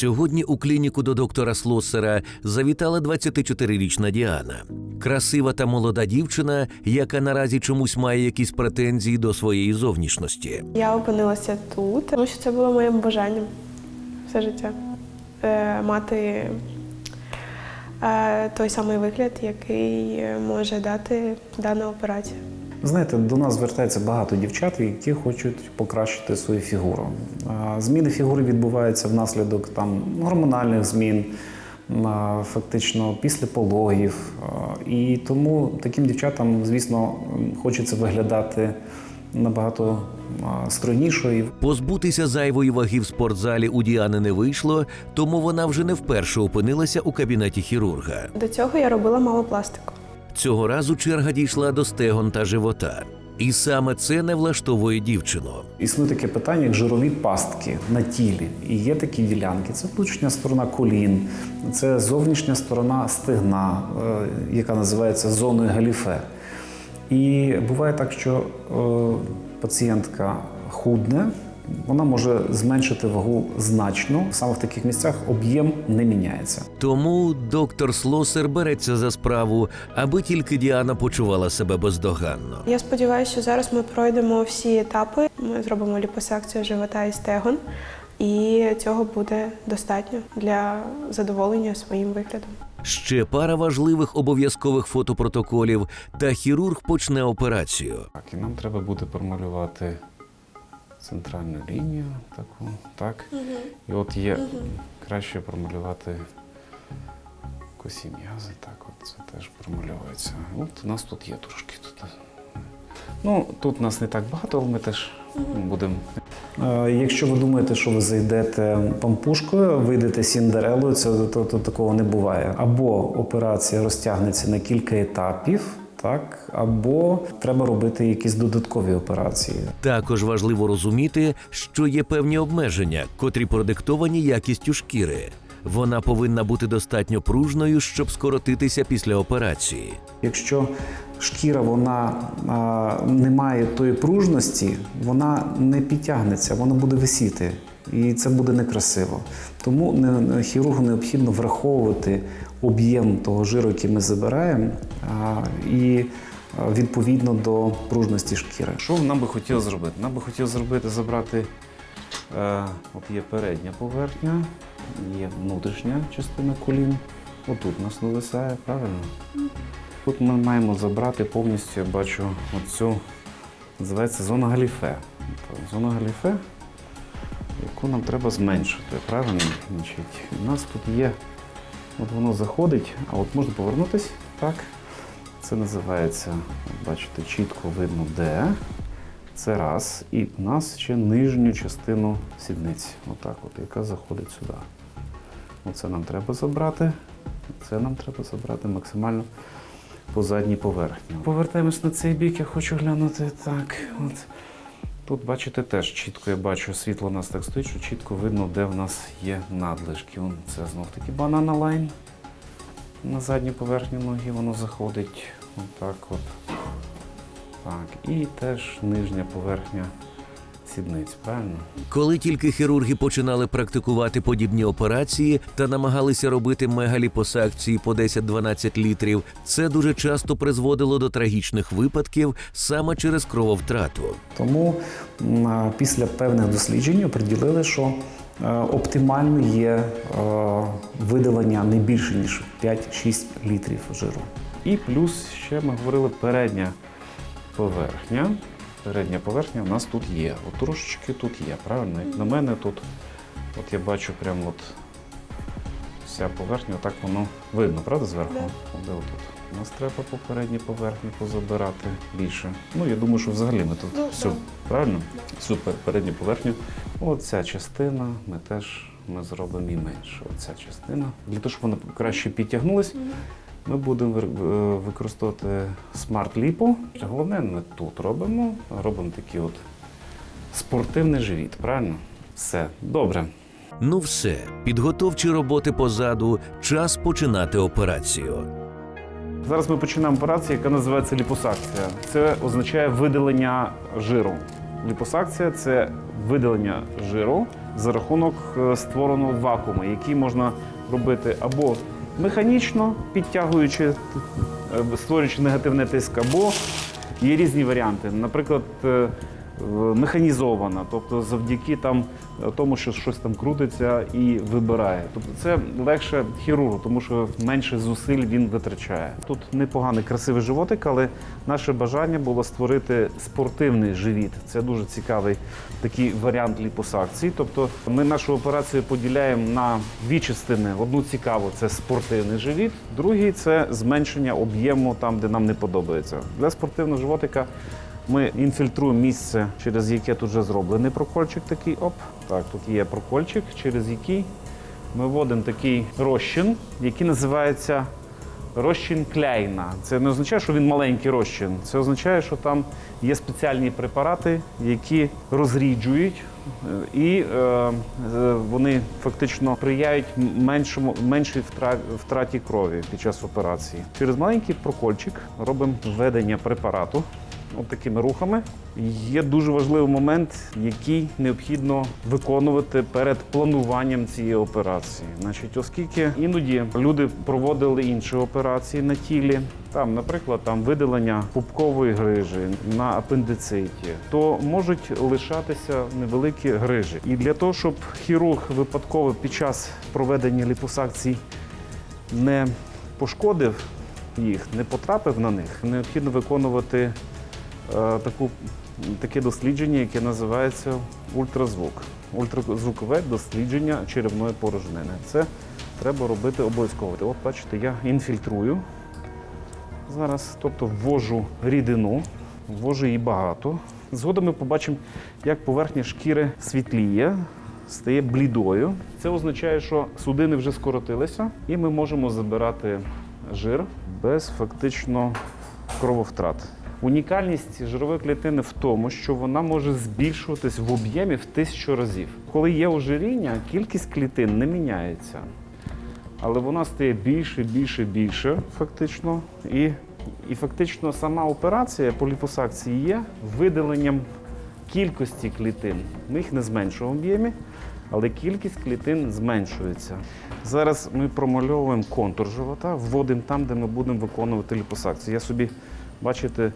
Сьогодні у клініку до доктора Слосера завітала 24-річна Діана. Красива та молода дівчина, яка наразі чомусь має якісь претензії до своєї зовнішності. Я опинилася тут, тому що це було моїм бажанням все життя. Е, мати е, той самий вигляд, який е, може дати дана операція. Знаєте, до нас звертається багато дівчат, які хочуть покращити свою фігуру. Зміни фігури відбуваються внаслідок там гормональних змін, фактично після пологів. І тому таким дівчатам, звісно, хочеться виглядати набагато стройнішою. Позбутися зайвої ваги в спортзалі у Діани не вийшло, тому вона вже не вперше опинилася у кабінеті хірурга. До цього я робила малопластику. Цього разу черга дійшла до стегон та живота. І саме це не влаштовує дівчину. Існує таке питання, як жирові пастки на тілі. І є такі ділянки. Це внутрішня сторона колін, це зовнішня сторона стегна, е, яка називається зоною галіфе. І буває так, що е, пацієнтка худне, вона може зменшити вагу значно. Саме в таких місцях об'єм не міняється. Тому доктор Слосер береться за справу, аби тільки Діана почувала себе бездоганно. Я сподіваюся, що зараз ми пройдемо всі етапи. Ми зробимо ліпосекцію живота і стегон, і цього буде достатньо для задоволення своїм виглядом. Ще пара важливих обов'язкових фотопротоколів, та хірург почне операцію. Так, і нам треба буде промалювати центральну лінію таку, так. І от є краще промалювати косі м'язи, так, от це теж промальовується. От у нас тут є трошки тут. Ну, тут у нас не так багато, але ми теж будемо. Якщо ви думаєте, що ви зайдете пампушкою, вийдете сіндерелою, це то, то такого не буває. Або операція розтягнеться на кілька етапів, так, або треба робити якісь додаткові операції. Також важливо розуміти, що є певні обмеження, котрі продиктовані якістю шкіри. Вона повинна бути достатньо пружною, щоб скоротитися після операції. Якщо шкіра вона а, не має тої пружності, вона не підтягнеться, вона буде висіти. І це буде некрасиво. Тому хірургу необхідно враховувати об'єм того жиру, який ми забираємо, і відповідно до пружності шкіри. Що нам би хотілося зробити? Нам би хотілося зробити, забрати е, от є передня поверхня, є внутрішня частина колін. Отут нас нависає, правильно? Тут ми маємо забрати повністю, я бачу, оцю, називається зона галіфе. Тобто Зона галіфе, яку нам треба зменшити, правильно? Значить, у нас тут є, от воно заходить, а от можна повернутися, так? Це називається, бачите, чітко видно де. Це раз. І у нас ще нижню частину сідниці, отак от, яка заходить сюди. Оце нам треба забрати. Це нам треба забрати максимально по задній поверхні. Повертаємось на цей бік, я хочу глянути так. От. Тут, бачите, теж чітко я бачу, світло у нас так стоїть, що чітко видно, де в нас є надлишки. Це знов таки банана лайн. На задню поверхню ноги воно заходить. Отак от. Так. І теж нижня поверхня сідниць, правильно? Коли тільки хірурги починали практикувати подібні операції та намагалися робити мегаліпосакції по 10-12 літрів, це дуже часто призводило до трагічних випадків саме через крововтрату. Тому після певних досліджень оприділили, що е, оптимально є е, видалення не більше ніж 5-6 літрів жиру. І плюс ще ми говорили передня поверхня. Передня поверхня у нас тут є. От трошечки тут є, правильно? Як на мене тут, от я бачу прямо от вся поверхня, отак воно видно, правда, зверху? Да. Де отут? У нас треба по передній поверхні позабирати більше. Ну, я думаю, що взагалі ми тут Ну, всю, так. правильно? Всю пер- передню поверхню. Оця частина ми теж ми зробимо і менше. Оця частина. Для того, щоб вона краще підтягнулась, ми будемо е, використовувати смарт ліпо. Головне, ми тут робимо, робимо такий от спортивний живіт, правильно? Все, добре. Ну все, підготовчі роботи позаду, час починати операцію. Зараз ми починаємо операцію, яка називається ліпосакція. Це означає видалення жиру. Ліпосакція це видалення жиру за рахунок е, створеного вакууму, який можна робити або механічно підтягуючи, е, створюючи негативний тиск, або є різні варіанти. Наприклад, е, механізована, тобто завдяки там е, тому, що щось там крутиться і вибирає. Тобто це легше хірургу, тому що менше зусиль він витрачає. Тут непоганий красивий животик, але наше бажання було створити спортивний живіт. Це дуже цікавий такий варіант ліпосакції. Тобто ми нашу операцію поділяємо на дві частини. Одну цікаву це спортивний живіт, другий це зменшення об'єму там, де нам не подобається. Для спортивного животика ми інфільтруємо місце, через яке тут вже зроблений прокольчик такий. Оп, так, тут є прокольчик, через який ми вводимо такий розчин, який називається розчин кляйна. Це не означає, що він маленький розчин. Це означає, що там є спеціальні препарати, які розріджують. е, І е, е, вони фактично сприяють меншому меншій втраті крові під час операції. Через маленький прокольчик робимо введення препарату от такими рухами. Є дуже важливий момент, який необхідно виконувати перед плануванням цієї операції. Значить, оскільки іноді люди проводили інші операції на тілі, там, наприклад, там видалення пупкової грижі на апендициті, то можуть лишатися невеликі грижі. І для того, щоб хірург випадково під час проведення ліпосакцій не пошкодив їх, не потрапив на них, необхідно виконувати таку, таке дослідження, яке називається ультразвук. Ультразвукове дослідження черевної порожнини. Це треба робити обов'язково. От бачите, я інфільтрую зараз, тобто ввожу рідину, ввожу її багато. Згодом ми побачимо, як поверхня шкіри світліє, стає блідою. Це означає, що судини вже скоротилися, і ми можемо забирати жир без фактично крововтрат. Унікальність жирової клітини в тому, що вона може збільшуватись в об'ємі в тисячу разів. Коли є ожиріння, кількість клітин не міняється але вона стає більше, більше, більше, фактично. І, і фактично сама операція по ліпосакції є видаленням кількості клітин. Ми їх не зменшуємо в об'ємі, але кількість клітин зменшується. Зараз ми промальовуємо контур живота, вводимо там, де ми будемо виконувати ліпосакцію. Я собі, бачите,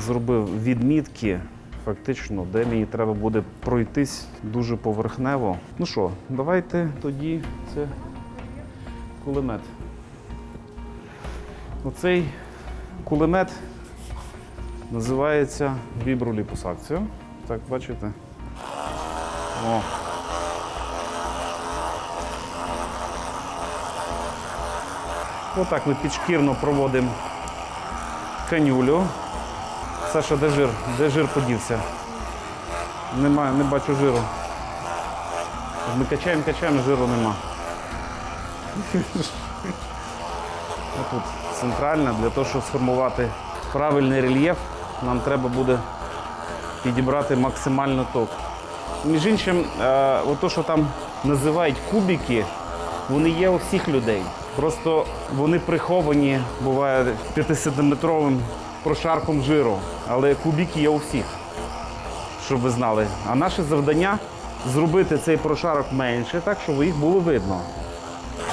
зробив відмітки. Фактично, де мені треба буде пройтись дуже поверхнево. Ну що, давайте тоді це кулемет. Оцей кулемет називається віброліпосакція. Так, бачите? О. Отак ми підшкірно проводимо канюлю. Саша, де жир? Де жир подівся? Немає, не бачу жиру. Ми качаємо, качаємо, жиру нема. Тут центральна, для того, щоб сформувати правильний рельєф, нам треба буде підібрати максимально ток. Між іншим, е, ото, що там називають кубики, вони є у всіх людей. Просто вони приховані, буває 5-сантиметровим прошарком жиру. Але кубики є у всіх, щоб ви знали. А наше завдання зробити цей прошарок менше, так, щоб їх було видно.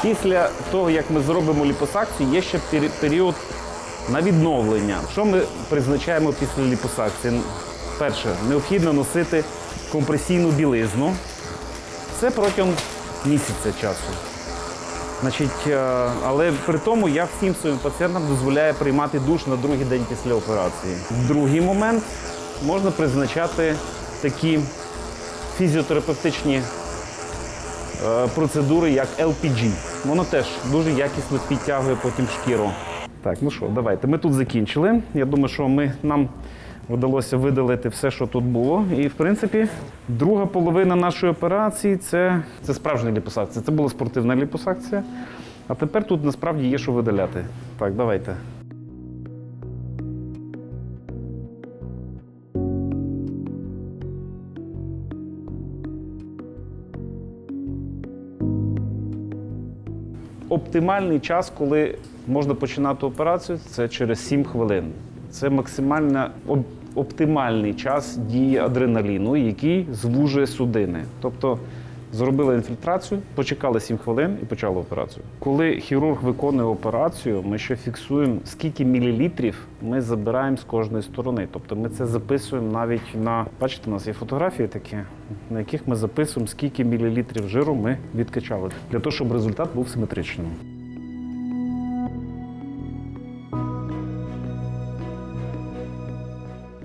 Після того, як ми зробимо ліпосакцію, є ще період на відновлення. Що ми призначаємо після ліпосакції? Перше, необхідно носити компресійну білизну. Це протягом місяця часу. Значить, е, але при тому я всім своїм пацієнтам дозволяю приймати душ на другий день після операції. Другий момент можна призначати такі фізіотерапевтичні е, процедури, як LPG. Воно теж дуже якісно підтягує потім шкіру. Так, ну що, давайте. Ми тут закінчили. Я думаю, що ми, нам вдалося видалити все, що тут було. І, в принципі, друга половина нашої операції це, це справжня ліпосакція. Це була спортивна ліпосакція. А тепер тут насправді є що видаляти. Так, давайте. Оптимальний час, коли можна починати операцію, це через 7 хвилин. Це максимальна об- оптимальний час дії адреналіну, який звужує судини. Тобто зробили інфільтрацію, почекали 7 хвилин і почали операцію. Коли хірург виконує операцію, ми ще фіксуємо, скільки мілілітрів ми забираємо з кожної сторони. Тобто ми це записуємо навіть на бачите, у нас є фотографії такі, на яких ми записуємо, скільки мілілітрів жиру ми відкачали, для того, щоб результат був симетричним.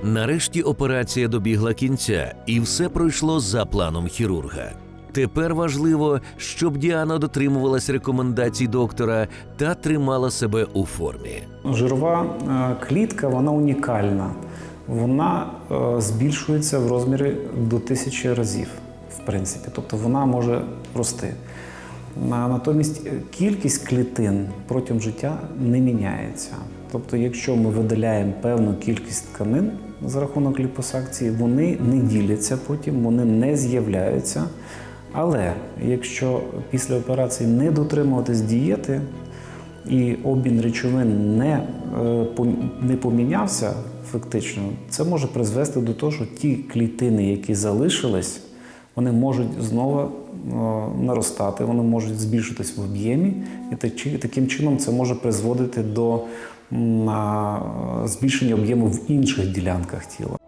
Нарешті операція добігла кінця, і все пройшло за планом хірурга. Тепер важливо, щоб Діана дотримувалась рекомендацій доктора та тримала себе у формі. Жирова е, клітка вона унікальна. Вона е, збільшується в розмірі до тисячі разів, в принципі. Тобто вона може рости. На- Натомість е, кількість клітин протягом життя не міняється. Тобто, якщо ми видаляємо певну кількість тканин за рахунок ліпосакції, вони не діляться потім, вони не з'являються. Але якщо після операції не дотримуватись дієти, і обмін речовин не, е, не помінявся фактично, це може призвести до того, що ті клітини, які залишились, вони можуть знову е, наростати, вони можуть збільшитись в об'ємі, і таким чином це може призводити до збільшення об'єму в інших ділянках тіла.